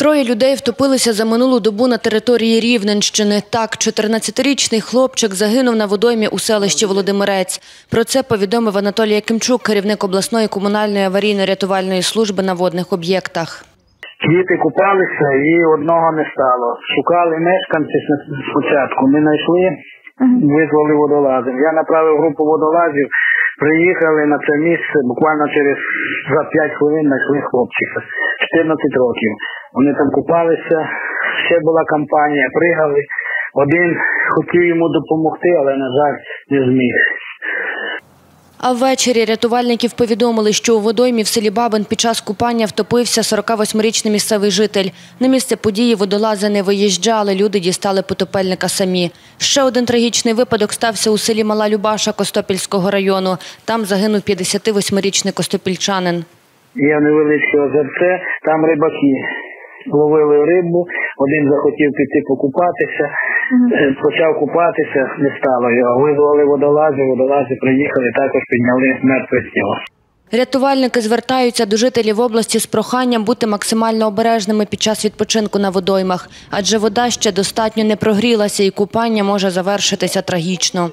Троє людей втопилися за минулу добу на території Рівненщини. Так, 14-річний хлопчик загинув на водоймі у селищі Володимирець. Про це повідомив Анатолій Якимчук, керівник обласної комунальної аварійно-рятувальної служби на водних об'єктах. Діти купалися і одного не стало. Шукали мешканці спочатку. Ми знайшли, визвали водолазів. Я направив групу водолазів, приїхали на це місце, буквально через за 5 хвилин знайшли хлопчика. 14 років. Вони там купалися, ще була кампанія, пригали. Один хотів йому допомогти, але, на жаль, не зміг. А ввечері рятувальників повідомили, що у водоймі в селі Бабин під час купання втопився 48-річний місцевий житель. На місце події водолази не виїжджали, люди дістали потопельника самі. Ще один трагічний випадок стався у селі Мала Любаша Костопільського району. Там загинув 58-річний костопільчанин. Є невеличке озерце, там рибаки ловили рибу, один захотів піти покупатися, е, почав купатися, не стало його. Визвали водолазів, водолази приїхали, також підняли мертве тіло. Рятувальники звертаються до жителів області з проханням бути максимально обережними під час відпочинку на водоймах, адже вода ще достатньо не прогрілася і купання може завершитися трагічно.